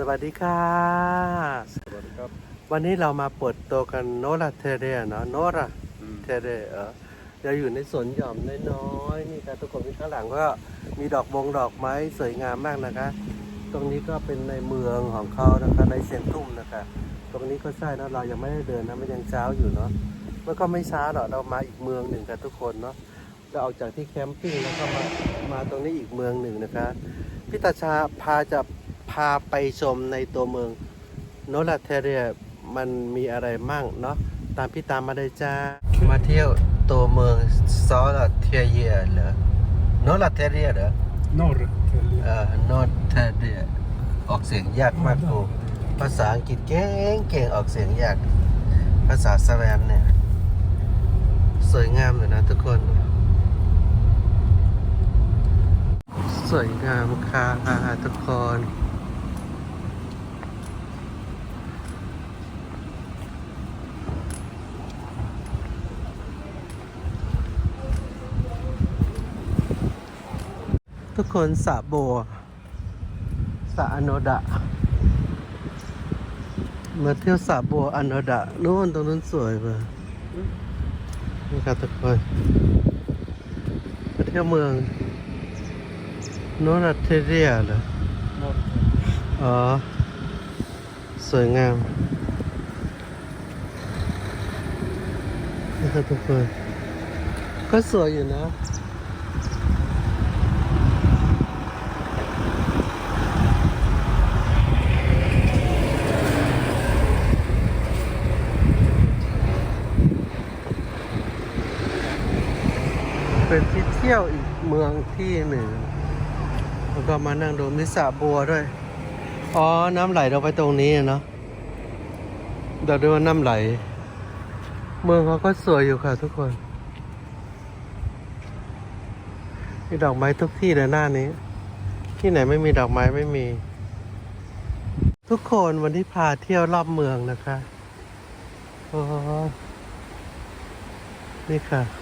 สวัสดีค่ะ สวัสดีครับ วันนี้เรามาเปิดตัวกันโนราเทเรียเนาะโนราอืมเทเรียเออเราอยู่ในสวนหย่อมน้อยๆนี่ครับทุกคนข้างหลังก็มีดอกบงดอกไม้สวยงามมากนะคะ ตรงนี้ก็เป็นในเมืองของเขานะคะในเซนทรุมนะคะ ตรงนี้ก็ใช่นะเรายังไม่ได้เดินนะมันยังเช้าอยู่เนาะมันก็ไม่ช้าหรอกเรามาอีกเมืองหนึ่งกันทุกคนเนาะเราออกจากที่แคมปิ้งแล้วก็มามาตรงนี้อีกเมืองหนึ่งนะคะพี่ตาชาพาจะ พาไปชมในตัวเมืองโนราเทเรียมันมีอะไรมั่งเนาะตามพี่ตามมาเลยจ้า มาเที่ยวตัวเมืองซอลาเทียเหรอโนราเทเรียเหรอ Norr เอ่อโนราเทเรียออกเสียงยากมากครูภาษาอังกฤษเก่งเก่งออกเสียงยาก ภาษาสแวนเนี่ย สวยงามเลยนะทุกคน สวยงามค่ะทุกคน ทุกคนสระโบสระอโนดะ มาเที่ยวสระโบอโนดะนู่นตรงนั้นสวยเปล่ะนี่ครับทุกคนมาเที่ยวเมืองโนรัตเทเรียเหรออ๋อ สวยงามนี่ครับทุกคน ก็สวยอยู่นะ เป็น ที่เที่ยวอีกเมืองที่หนึ่งแล้วก็มานั่งดูมิสระบัวด้วย อ๋อ น้ำไหลลงไปตรงนี้เนาะเดี๋ยวดูว่าน้ำไหล เมืองเขาก็สวยอยู่ค่ะทุกคนมีดอกไม้ทุกที่เลยหน้านี้ ที่ไหนไม่มีดอกไม้ไม่มี ทุกคนวันที่พาเที่ยวรอบเมืองนะคะโอ้นี่ค่ะ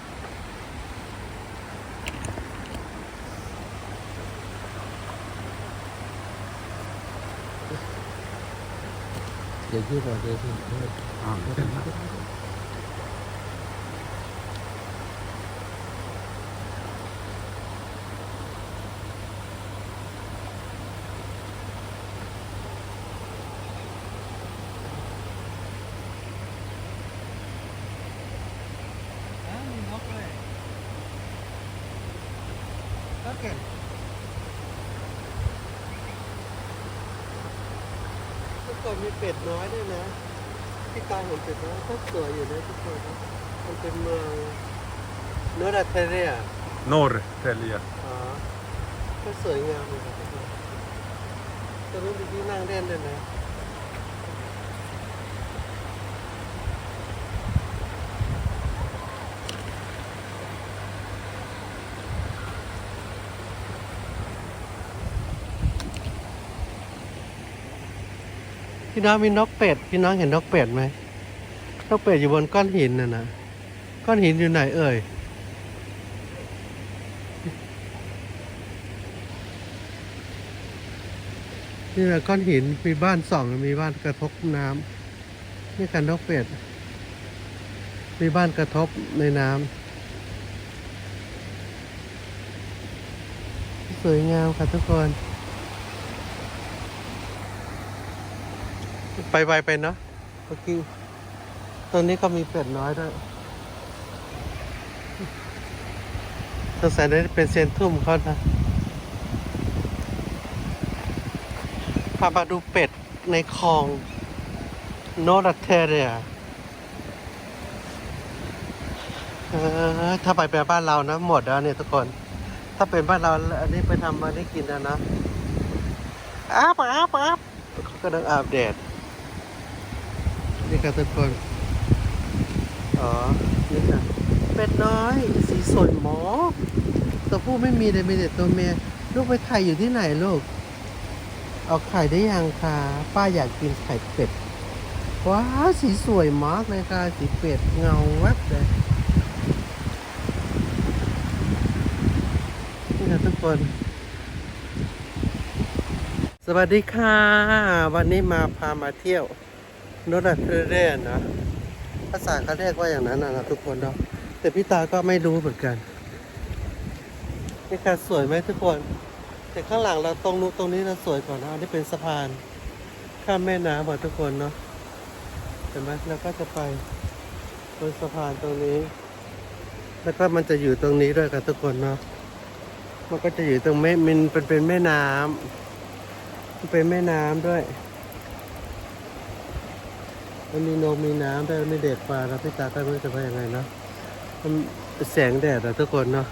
เดี๋ยวยืดเราเดี๋ยวยืด Ah, มีนกเลยก็เก่งทุ กคนมีเป็ดน้อยด้วยนะ ที่ตาเห็นเป็ดน้อยก็สวยอยู่นะทุกคนนะมันเป็นเมืองเนื้อดัตเทเรีย Norrtälje. อ๋อก็สวยงามเลยครับทุกคนตรงนู้นมีที่นั่งเล่นด้วยนะ พี่น้องมีนกเป็ด พี่น้องเห็นนกเป็ดไหมนกเป็ดอยู่บนก้อนหินน่ะนะก้อนหินอยู่ไหนเอ่ยนี่แหละก้อนหินมีบ้านสองมีบ้านกระทบน้ำนี่กันนกเป็ด มีบ้านกระทบในน้ำสวยงามค่ะทุกคน ไปไวไปเนาะเมื่อกี้ตรงนี้ก็มีเป็ดน้อยด้วยสงสัยได้เป็นเซนทรุมเขานะพามาดูเป็ดในคลองโนรัตเทเรียถ้าไปไปบ้านเรานะ หมดแล้วเนี่ยทุกคน ถ้าเป็นบ้านเราอันนี้ไปทำมาได้กินแล้วนะอาบอาบอาบเขาก็ต้องอาบแดด ครับทุกคน อ๋อ นี่ค่ะเป็ดน้อย สีสวยหมอตัวผู้ไม่มีเลยมีแต่ตัวเมียลูกไปไข่อยู่ที่ไหนลูก เอาไข่ได้ยังคะป้าอยากกินไข่เป็ด ว้าวสีสวยมากเลยค่ะ สีเป็ดเงาแวบเลยนี่นะทุกคน สวัสดีค่ะ วันนี้มาพามาเที่ยว โนดัตเทเรนนะภาษาเขาเรียกว่าอย่างนั้นนะทุกคนเนาะแต่พี่ตาก็ไม่รู้เหมือนกันนี่ค่ะสวยไหมทุกคน แต่ข้างหลังเราตรงนู้นตรงนี้เราสวยกว่านะอันนี้เป็นสะพานข้ามแม่น้ำหมดทุกคนเนาะเห็นไหมแล้วก็จะไปบนสะพานตรงนี้ แล้วก็มันจะอยู่ตรงนี้ด้วยกันทุกคนเนาะมันก็จะอยู่ตรงแม่มันเป็นเป็นแม่น้ำมันเป็นแม่น้ำด้วย มันมีนมมีน้ำด้วยมีเด็กปลาแล้วพี่ตาก็ไม่รู้จะไปยังไงเนาะมันแสงแดดอะทุกคนเนาะ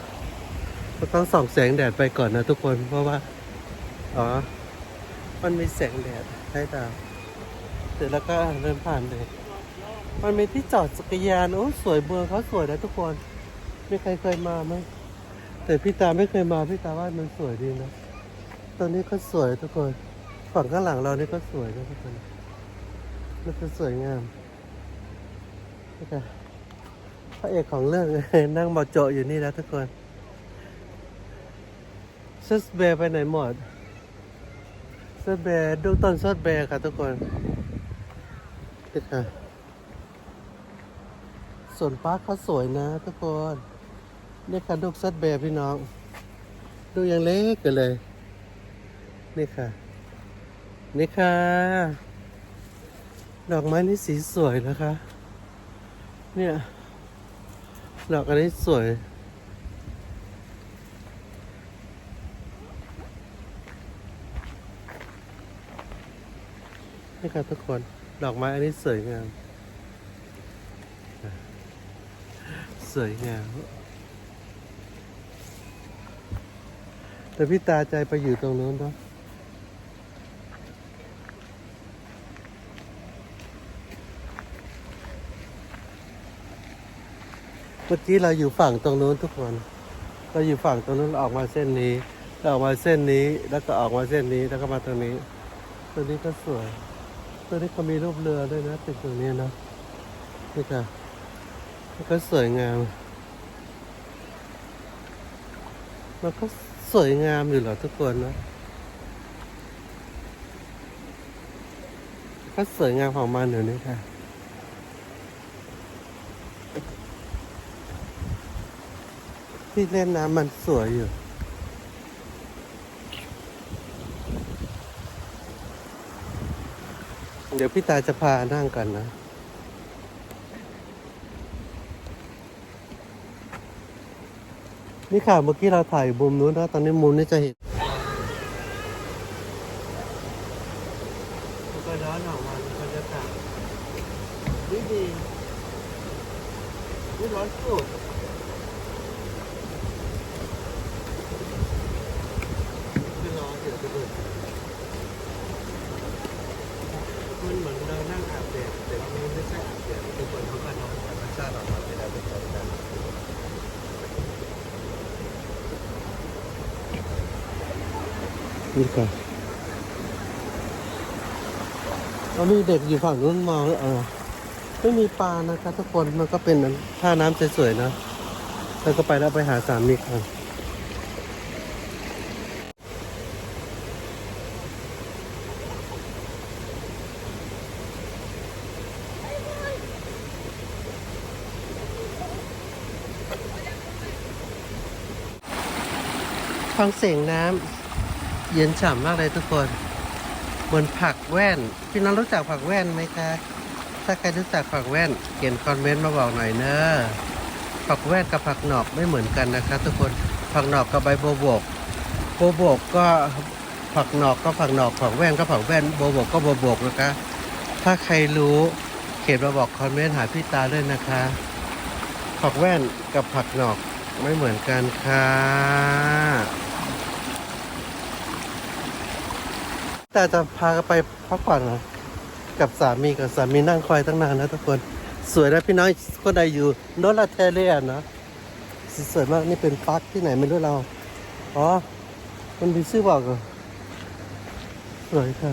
ก็ต้องส่องแสงแดดไปก่อนนะทุกคนเพราะว่า อ๋อ มันมีแสงแดดให้ตาเสร็จแล้วก็เดินผ่านเลย มันมีที่จอดจักรยานโอ้สวยเมืองเขาสวยนะทุกคน ไมีใครเคยมาไหมแต่พี่ตาไม่เคยมาพี่ตาว่ามันสวยดีนะตรงนี้ก็สวยทุกคน ฝั่งข้างหลังเรานี่ก็สวยนะทุกคน มันจะสวยงามนี่ค่ะพระเอกของเรื่องนั่งบอโจอยู่นี่แล้วทุกคนซัสเบร์ไปไหนหมดซัสเบร์ดูต้นซัสเบร์ค่ะทุกคนนี่ค่ะส่วนปาร์คเขาสวยนะทุกคนนี่ค่ะดูซัสเบร์พี่น้อง ดูยังเล็กกันเลย นี่ค่ะ นี่ค่ะ ดอกไม้นี่สีสวยนะคะ เนี่ย ดอกอันนี้สวย นี่ครับทุกคน ดอกไม้อันนี้สวยงาม สวยงาม แต่พี่ตาใจไปอยู่ตรงนู้นเนาะ เมื่อกี้เราอยู่ฝั่งตรงนู้นทุกคน เราอยู่ฝั่งตรงนู้นออกมาเส้นนี้ออกมาเส้นนี้ แล้วก็ออกมาเส้นนี้ แล้วก็มาตรงนี้ ตัวนี้ก็สวย ตัวนี้ก็มีรูปเรือด้วยนะติดตรงนี้นะนี่ค่ะมันก็สวยงาม มันก็สวยงามอยู่เหรอทุกคนนะ ก็สวยงามของมันอยู่นี่ค่ะ ที่เล่นน้ำมันสวยอยู่ เดี๋ยวพี่ตาจะพานั่งกันนะนี่ค่ะเมื่อกี้เราถ่ายมุมนู้นนะตอนนี้มุมนี้จะเห็นก็ร้อนออกมาบรรยากาศดีดีร้อนสุด คือรอเดี๋ยวจะเปิดมันเหมือนเรานั่งอาบแดดแต่ว่ามันไม่ใช่อาบแดดทุกคนเขาก็นอนธรรมชาติออกมาไม่ได้เป็นคนกัน นี่ค่ะเรามีเด็กอยู่ฝั่งนู้นมองเออไม่มีปลานะคะทุกคนมันก็เป็นท่าน้ำสวยๆนะแล้วก็ไปแล้วไปหาสามีกันฟังเสียงน้ำ เย็นฉ่ำมากเลยทุกคนเหมือนผักแว่น พี่น้องรู้จักผักแว่นไหมคะ ถ้าใครรู้จักผักแว่นเขียนคอมเมนต์มาบอกหน่อยเนอะผักแว่นกับผักหนอกไม่เหมือนกันนะคะ ทุกคนผักหนอกกับใบโบวบกโบวบกก็ผักหนอกก็ผักหนอกผักแว่นก็ผักแว่นโบวบกก็โบวบกนะคะ ถ้าใครรู้เขียนมาบอกคอมเมนต์หาพี่ตาด้วยนะคะ ผักแว่นกับผักหนอกไม่เหมือนกันค่ะ แต่จะพากไปพักผ่อนกับสามีกับสามีนั่งคอยตั้งนานนะทุกคน สวยนะพี่น้องคนใดอยู่โนลาเทเลียนะสวยมากนี่เป็นปาร์คที่ไหนไม่รู้เรา อ๋อ มันมีชื่อบอกเหรอสวยค่ะ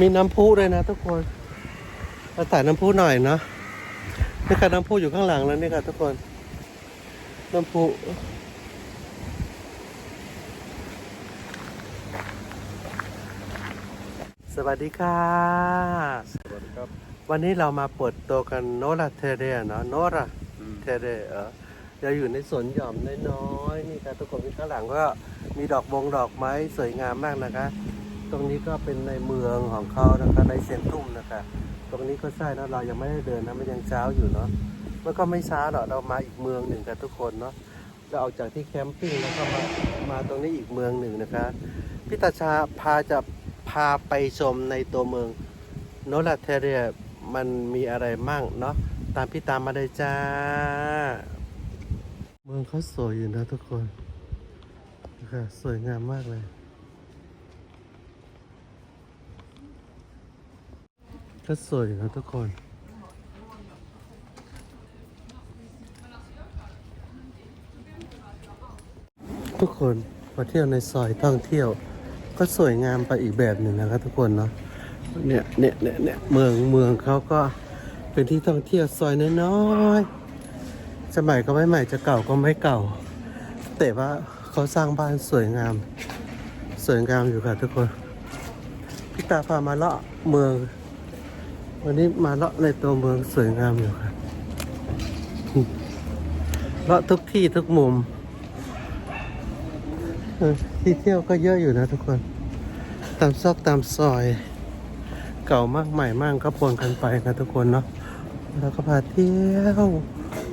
มีน้ำพุด้วยนะทุกคนเราถ่ายน้ำพุหน่อยนะนี่ค่ะน้ำพุอยู่ข้างหลังแล้วนี่ค่ะทุกคน น้ำพุ สวัสดีค่ะ สวัสดีครับ วันนี้เรามาเปิดตัวกันโนราเทเรียเนาะโนราอืมเทเรียเออเราอยู่ในสวนหย่อมน้อยๆนี่ค่ะทุกคนที่ข้างหลังก็มีดอกบงดอกไม้สวยงามมากนะคะ ตรงนี้ก็เป็นในเมืองของเขานะคะในเซนทรุมนะคะ ตรงนี้ก็ใช่นะเรายังไม่ได้เดินนะมันยังเช้าอยู่เนาะมันก็ไม่ช้าหรอกเรามาอีกเมืองหนึ่งกันทุกคนเนาะเราออกจากที่แคมปิ้งแล้วก็มามาตรงนี้อีกเมืองหนึ่งนะคะพี่ตาชาพาจะ พาไปชมในตัวเมืองโนราเทเรียมันมีอะไรมั่งเนาะตามพี่ตามมาเลยจ้า เมืองเขาสวยอยู่นะทุกคนค่ะสวยงามมากเลยก็สวยอยู่นะทุกคนทุกคนมาเที่ยวในซอยท่องเที่ยว ก็สวยงามไปอีกแบบหนึ่งนะครับทุกคนเนาะเนี่ยเนี่ยเนี่ยเนี่ยเมืองเมืองเขาก็เป็นที่ท่องเที่ยวซอยน้อยๆสมัยก็ไม่ใหม่จะเก่าก็ไม่เก่า แต่ว่าเขาสร้างบ้านสวยงาม สวยงามอยู่ค่ะทุกคนพี่ตาพามาเลาะเมือง วันนี้มาเลาะในตัวเมืองสวยงามอยู่ค่ะเลาะทุกที่ทุกมุม ที่เที่ยวก็เยอะอยู่นะทุกคน ตามซอกตามซอย เก่ามากใหม่มากก็ปนกันไปนะทุกคนเนาะแล้วก็พาเที่ยว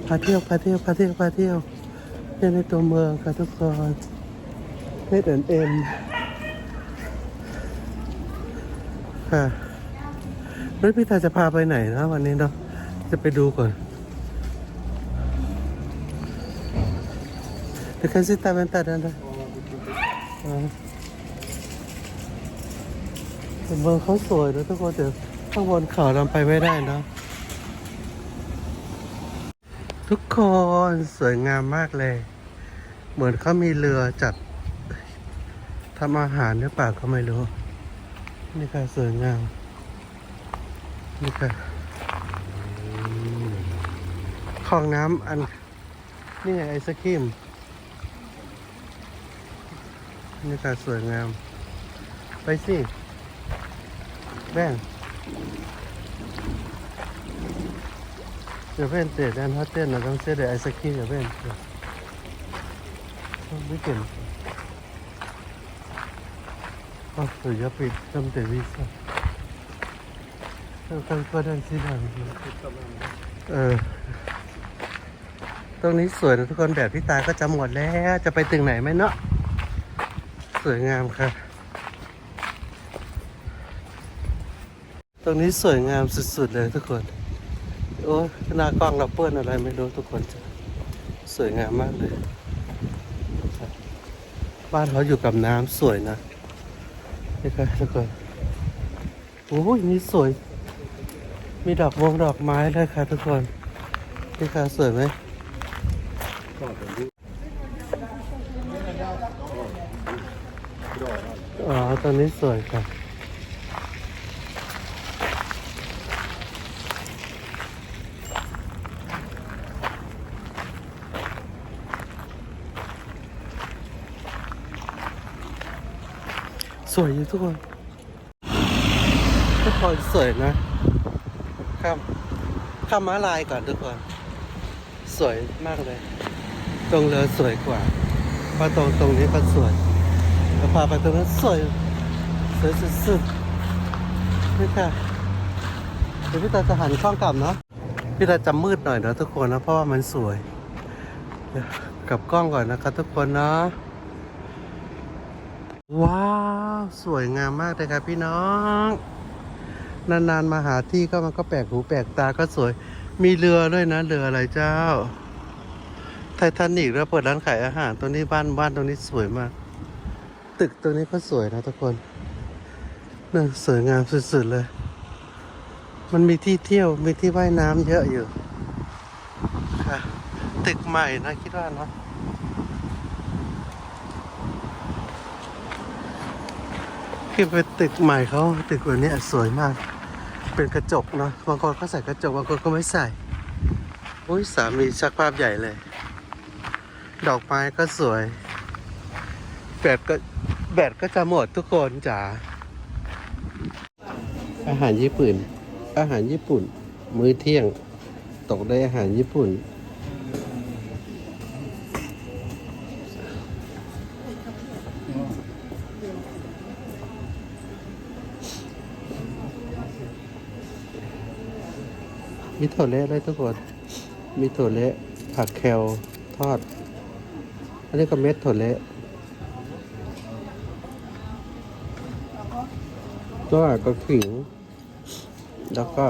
พาเที่ยวพาเที่ยวพาเที่ยวพาเที่ยวเที่ยในตัวเมืองค่ะทุกคนเม็ดเอ็นเอ็มค่ะแล้วพี่ตาจะพาไปไหนนะวันนี้เนาะจะไปดูก่อนเดี๋ยวกันสิตา เป็นเมืองเขาสวยนะทุกคนแต่ข้างบนเขาเราไปไม่ได้นะ ทุกคนสวยงามมากเลย เหมือนเขามีเรือจัดทำอาหารหรือเปล่าก็ไม่รู้ นี่ค่ะสวยงาม นี่ค่ะของน้ำอัน นี่ไงไอศครีม บรรยากาศสวยงาม ไปสิแม่เดี๋เพื่อนเตะแดนฮอตเต้นเราต้องเสียดไอซ์คีเดี๋ยเพื่อนไม่เก่งอ๋อสวยยับปิดจำเตะวีซ่าเราต้องก็ได้ที่ดังเออตรงนี้สวยนะทุกคนแบบพี่ตาก็จะหมดแล้ว จะไปตึงไหนไหมเนาะ สวยงามค่ะ ตรงนี้สวยงามสุดๆเลยทุกคน โอ้ยหน้ากล้องเราเปื้อนอะไรไม่รู้ทุกคนจ้ะสวยงามมากเลย บ้านเขาอยู่กับน้ำสวยนะนี่ค่ะทุกคนโอ้ยนี่สวย มีดอกวงดอกไม้เลยค่ะทุกคนนี่ค่ะสวยไหมอ๋อ ตอนนี้สวยค่ะสวยอยู่ทุกคนทุกคนสวยนะข้ามข้ามม้าลายก่อนทุกคน สวยมากเลย ตรงเรือสวยกว่าเพราะตรงตรงนี้ก็สวยแล้วพาไปตรงนั้นสวย สวยสุดๆนี่ค่ะเดี๋ยวพี่ตาจะหันกล้องกลับเนาะพี่ตาจะมืดหน่อยนะทุกคนนะเพราะว่ามันสวยกลับกล้องก่อนนะครับทุกคนเนาะว้าวสวยงามมากเลยครับพี่น้อง นานๆมาหาที่ก็มันก็แปลกหูแปลกตาก็สวยมีเรือด้วยนะเรืออะไรเจ้า ไททานิกแล้วเปิดร้านขายอาหารตรงนี้บ้านบ้านตรงนี้สวยมาก ตึกตรงนี้ก็สวยนะทุกคน นี่สวยงามสุดๆเลย มันมีที่เที่ยว มีที่ว่ายน้ำเยอะอยู่ ค่ะ ตึกใหม่นะคิดว่าเนาะคือเป็นตึกใหม่เขาตึกแบบนี้สวยมาก เป็นกระจกเนาะ บางคนก็ใส่กระจก บางคนก็ไม่ใส่ อุ้ยสามีชักภาพใหญ่เลย ดอกไม้ก็สวย แบตก็แบตก็จะหมดทุกคนจ๋า อาหารญี่ปุ่น อาหารญี่ปุ่น มื้อเที่ยง ตกได้อาหารญี่ปุ่น มีถั่วเละเลยทุกคน มีถั่วเละผักแคลทอด อันนี้ก็เม็ดถั่วเละก็ก็ขิง แล้วก็